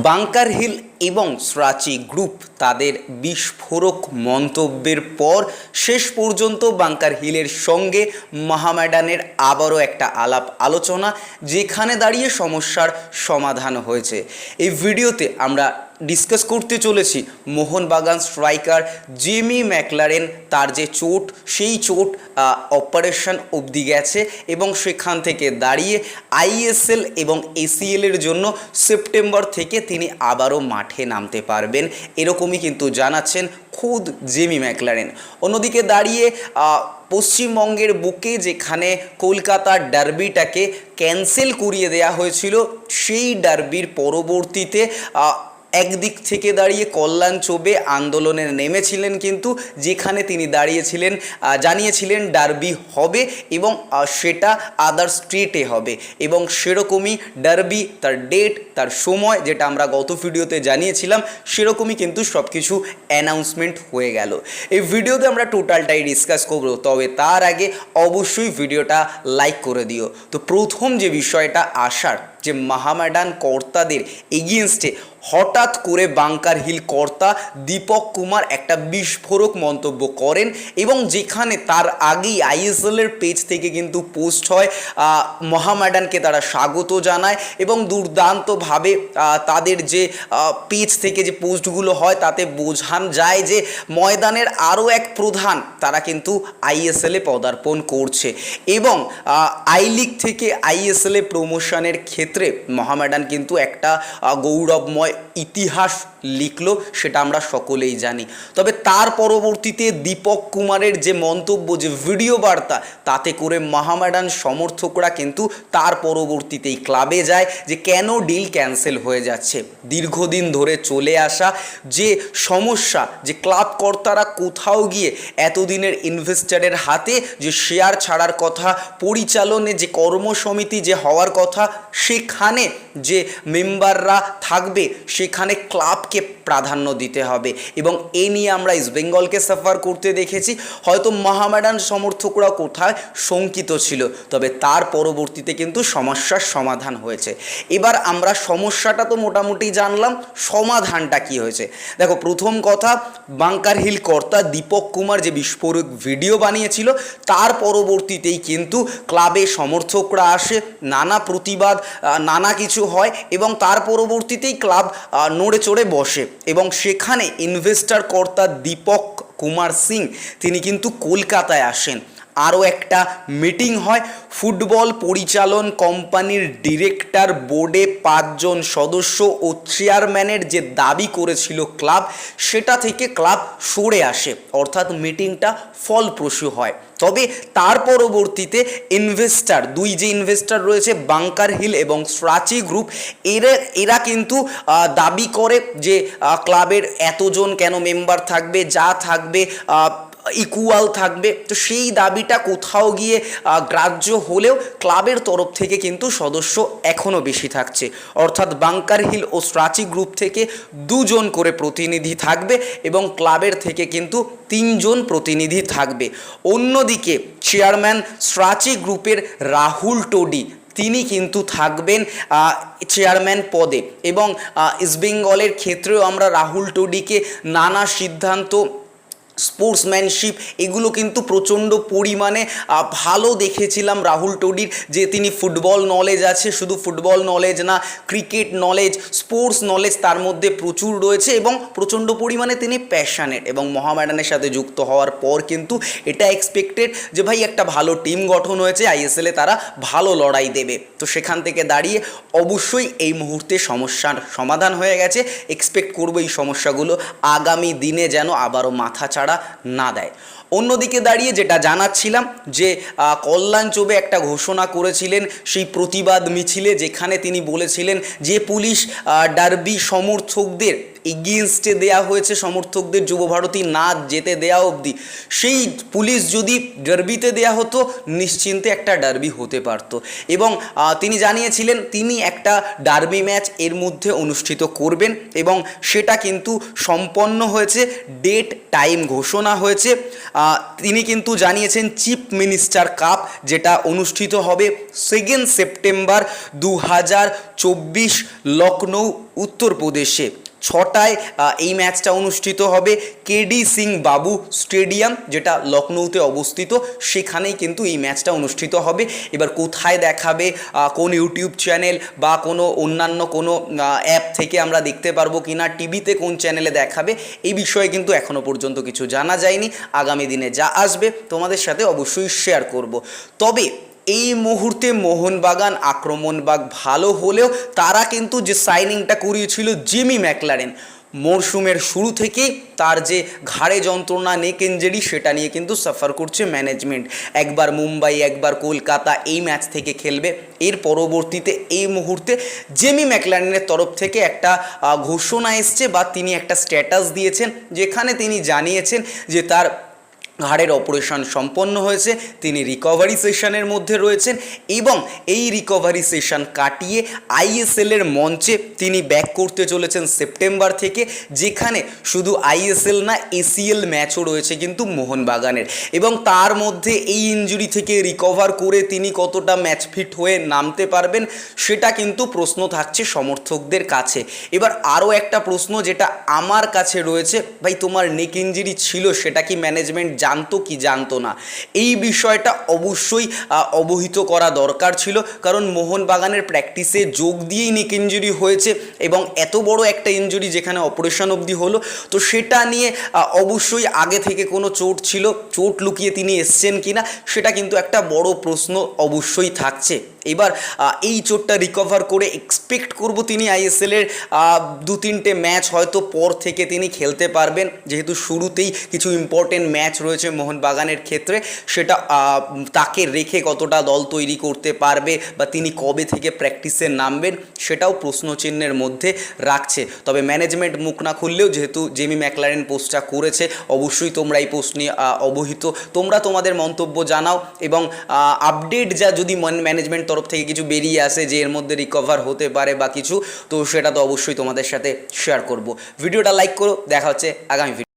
Bunker hill এবং স্রাচি group তাদের বিস্ফোরক মন্তব্যের পর শেষ পর্যন্ত বাংকার হিলের সঙ্গে মহামেডানের আবারও একটা আলাপ আলোচনা, যেখানে দাঁড়িয়ে সমস্যার সমাধান হয়েছে। এই ভিডিওতে আমরা ডিসকাস করতে চলেছি মোহনবাগান স্ট্রাইকার জেমি ম্যাকলারেন, তার যে চোট, সেই চোট অপারেশন অবধি গেছে এবং সেখান থেকে দাঁড়িয়ে আইএসএল এবং এসিএল এর জন্য সেপ্টেম্বর থেকে তিনি আবারও মাঠে নামতে পারবেন। এরকমই কিন্তু জানাচ্ছেন খুদ জেমি ম্যাকলারেন। অন্যদিকে দাঁড়িয়ে পশ্চিমবঙ্গের বুকে যেখানে কলকাতার ডার্বিটাকে ক্যান্সেল করিয়ে দেয়া হয়েছিল, সেই ডার্বির পরবর্তীতে একদিক থেকে দাঁড়িয়ে কল্যাণ চোবে আন্দোলনে নেমেছিলেন কিন্তু যেখানে তিনি দাঁড়িয়েছিলেন জানিয়েছিলেন ডার্বি হবে এবং সেটা আদার স্ট্রিটে হবে এবং সেরকমই ডার্বি তার ডেট, তার সময় যেটা আমরা গত ভিডিওতে জানিয়েছিলাম, সেরকমই কিন্তু সব কিছু অ্যানাউন্সমেন্ট হয়ে গেল। এই ভিডিওতে আমরা টোটালটাই ডিসকাস করব, তবে তার আগে অবশ্যই ভিডিওটা লাইক করে দিও। তো প্রথম যে বিষয়টা আসার যে মাহামেডান কর্তাদের এগেনস্টে হঠাৎ করে বাংকার হিল কর্তা দীপক কুমার একটা বিস্ফোরক মন্তব্য করেন এবং যেখানে তার আগেই আইএসএলের পেজ থেকে কিন্তু পোস্ট হয় মহামেডানকে তারা স্বাগত জানায় এবং দুর্দান্তভাবে তাদের যে পেজ থেকে যে পোস্টগুলো হয় তাতে বোঝান যায় যে ময়দানের আরও এক প্রধান তারা কিন্তু আইএসএলে পদার্পণ করছে এবং আই লিগ থেকে আইএসএলে প্রমোশনের ক্ষেত্রে মহামেডান কিন্তু একটা গৌরবময় ইতিহাস লিখলো, সেটা আমরা সকলেই জানি। তবে তার পরবর্তীতে দীপক কুমারের যে মন্তব্য, যে ভিডিও বার্তা, তাতে করে মহামেডান সমর্থকরা কিন্তু তার পরবর্তীতেই ক্লাবে যায় যে কেন ডিল ক্যান্সেল হয়ে যাচ্ছে। দীর্ঘদিন ধরে চলে আসা যে সমস্যা, যে ক্লাব কর্তারা কোথাও গিয়ে এতদিনের ইনভেস্টারের হাতে যে শেয়ার ছাড়ার কথা, পরিচালনে যে কর্মসমিতি যে হওয়ার কথা সেখানে যে মেম্বাররা থাকবে, সেখানে ক্লাবকে প্রাধান্য দিতে হবে। এবং এ নিয়ে আমরা ইস্ট বেঙ্গলকে সাফার করতে দেখেছি। হয়তো মহামেডান সমর্থকরা কোথায় শঙ্কিত ছিল, তবে তার পরবর্তীতে কিন্তু সমস্যার সমাধান হয়েছে। এবার আমরা সমস্যাটা তো মোটামুটি জানলাম, সমাধানটা কি হয়েছে? দেখো, প্রথম কথা বাংকার হিল কর্তা দীপক কুমার যে বিস্ফোরক ভিডিও বানিয়েছিল, তার পরবর্তীতেই কিন্তু ক্লাবে সমর্থকরা আসে, নানা প্রতিবাদ নানা কিছু হয় এবং তার পরবর্তীতেই ক্লাব নড়ে চড়ে বসে। এবং সেখানে ইনভেস্টার কর্তা দীপক কুমার সিং, তিনি কিন্তু কলকাতায় আসেন। আরও একটা মিটিং হয়। ফুটবল পরিচালন কোম্পানির ডিরেক্টর বোর্ডে পাঁচজন সদস্য ও চেয়ারম্যানের যে দাবি করেছিল ক্লাব, সেটা থেকে ক্লাব সরে আসে। অর্থাৎ মিটিংটা ফলপ্রসূ হয়। তবে তার পরবর্তীতে ইনভেস্টার, দুই যে ইনভেস্টার রয়েছে, বাংকার হিল এবং স্রাচি গ্রুপ, এরা এরা কিন্তু দাবি করে যে ক্লাবের এতজন কেন মেম্বার থাকবে, যা থাকবে ইকুয়াল থাকবে। তো সেই দাবিটা কোথাও গিয়ে গ্রাহ্য হলেও ক্লাবের তরফ থেকে কিন্তু সদস্য এখনও বেশি থাকছে। অর্থাৎ বাংকার হিল ও স্ট্রাচি গ্রুপ থেকে দুজন করে প্রতিনিধি থাকবে এবং ক্লাবের থেকে কিন্তু তিনজন প্রতিনিধি থাকবে। অন্যদিকে চেয়ারম্যান স্ট্রাচি গ্রুপের রাহুল টোডি, তিনি কিন্তু থাকবেন চেয়ারম্যান পদে। এবং ইস্টবেঙ্গলের ক্ষেত্রেও আমরা রাহুল টোডিকে নানা সিদ্ধান্ত স্পোর্টসম্যানশিপ, এগুলো কিন্তু প্রচণ্ড পরিমাণে ভালো দেখেছিলাম রাহুল টোডির, যে তিনি ফুটবল নলেজ আছে, শুধু ফুটবল নলেজ না, ক্রিকেট নলেজ স্পোর্টস নলেজ তার মধ্যে প্রচুর রয়েছে এবং প্রচণ্ড পরিমাণে তিনি প্যাশানেট এবং মহামেডানের সাথে যুক্ত হওয়ার পর কিন্তু এটা এক্সপেক্টেড যে ভাই একটা ভালো টিম গঠন হয়েছে আইএসএলে তারা ভালো লড়াই দেবে। তো সেখান থেকে দাঁড়িয়ে অবশ্যই এই মুহূর্তে সমস্যার সমাধান হয়ে গেছে এক্সপেক্ট করব এই সমস্যাগুলো, আগামী দিনে যেন আবারও মাথা ছাড়া না দেয় অন্যদিকে দাঁড়িয়ে যেটা জানাচ্ছিলাম যে কল্যাণ চোবে একটা ঘোষণা করেছিলেন সেই প্রতিবাদ মিছিলে যেখানে তিনি বলেছিলেন যে পুলিশ ডার্বি সমর্থকদের এগেনস্টে দেয়া হয়েছে, সমর্থকদের যুবভারতী না যেতে দেয়া অবধি। সেই পুলিশ যদি ডার্বিতে দেয়া হতো, নিশ্চিন্তে একটা ডার্বি হতে পারতো। এবং তিনি জানিয়েছিলেন তিনি একটা ডার্বি ম্যাচ এর মধ্যে অনুষ্ঠিত করবেন এবং সেটা কিন্তু সম্পন্ন হয়েছে, ডেট, টাইম ঘোষণা হয়েছে। তিনি কিন্তু জানিয়েছেন চিফ মিনিস্টার কাপ, যেটা অনুষ্ঠিত হবে সেকেন্ড সেপ্টেম্বর দু হাজার চব্বিশ লখনৌ উত্তরপ্রদেশে। ছটায় এই ম্যাচটা অনুষ্ঠিত হবে কেডি সিং বাবু স্টেডিয়াম, যেটা লখনৌতে অবস্থিত। সেখানেই কিন্তু এই ম্যাচটা অনুষ্ঠিত হবে। এবার কোথায় দেখাবে কোন ইউটিউব চ্যানেল বা কোনো অন্যান্য কোনো অ্যাপ থেকে আমরা দেখতে পারব কিনা, টিভিতে কোন চ্যানেলে দেখাবে, এই বিষয়ে কিন্তু এখনও পর্যন্ত কিছু জানা যায়নি। আগামী দিনে যা আসবে তোমাদের সাথে অবশ্যই শেয়ার করব। তবে এই মুহূর্তে মোহনবাগান আক্রমণ আক্রমণবাগ ভালো হলেও তারা কিন্তু যে সাইনিংটা করিয়েছিল জিমি ম্যাকলারেন মরশুমের শুরু থেকেই তার যে ঘাড়ে যন্ত্রণা নেক ইঞ্জুরি সেটা নিয়ে কিন্তু সাফার করছে ম্যানেজমেন্ট একবার মুম্বাই, একবার কলকাতা এই ম্যাচ থেকে খেলবে। এর পরবর্তীতে এই মুহূর্তে জেমি ম্যাকলারেনের তরফ থেকে একটা ঘোষণা এসছে বা তিনি একটা স্ট্যাটাস দিয়েছেন, যেখানে তিনি জানিয়েছেন যে তার ঘাড়ের অপারেশন সম্পন্ন হয়েছে, তিনি রিকভারি সেশনের মধ্যে রয়েছেন এবং এই রিকভারি সেশন কাটিয়ে আইএসএলের মঞ্চে তিনি ব্যাক করতে চলেছেন সেপ্টেম্বর থেকে, যেখানে শুধু আইএসএল না এসিএল ম্যাচও রয়েছে কিন্তু মোহনবাগানের। এবং তার মধ্যে এই ইঞ্জুরি থেকে রিকভার করে তিনি কতটা ম্যাচ ফিট হয়ে নামতে পারবেন, সেটা কিন্তু প্রশ্ন থাকছে সমর্থকদের কাছে। এবার আরও একটা প্রশ্ন যেটা আমার কাছে রয়েছে, ভাই, তোমার নেক ইঞ্জুরি ছিল, সেটা কি ম্যানেজমেন্ট জানতো কি জানতো না। এই বিষয়টা অবশ্যই অবহিত করা দরকার ছিল। কারণ মোহনবাগানের প্র্যাকটিসে যোগ দিয়েই নেক ইঞ্জুরি হয়েছে এবং এত বড় একটা ইঞ্জুরি যেখানে অপারেশন অবধি হলো, তো সেটা নিয়ে অবশ্যই আগে থেকে কোনো চোট ছিল, চোট লুকিয়ে তিনি এসছেন কিনা, সেটা কিন্তু একটা বড় প্রশ্ন অবশ্যই থাকছে। এবার এই চোটটা রিকভার করে এক্সপেক্ট করব তিনি আইএসএলের দু তিনটে ম্যাচ হয়তো পর থেকে তিনি খেলতে পারবেন। যেহেতু শুরুতেই কিছু ইম্পর্টেন্ট ম্যাচ রয়েছে মোহনবাগানের ক্ষেত্রে, সেটা তাকে রেখে কতটা দল তৈরি করতে পারবে বা তিনি কবে থেকে প্র্যাকটিসে নামবেন, সেটাও প্রশ্নচিহ্নের মধ্যে রাখছে। তবে ম্যানেজমেন্ট মুখ না খুললেও যেহেতু জেমি ম্যাকলারেন পোস্টটা করেছে, অবশ্যই তোমরা এই পোস্ট নিয়ে অবহিত। তোমরা তোমাদের মন্তব্য জানাও এবং আপডেট যা যদি ম্যানেজমেন্ট তরফ থেকে কিছু বেরিয়ে আসে যে এর মধ্যে রিকভার হতে পারে বা কিছু, তো সেটা তো অবশ্যই তোমাদের সাথে শেয়ার করব। ভিডিওটা লাইক করো, দেখা হচ্ছে আগামী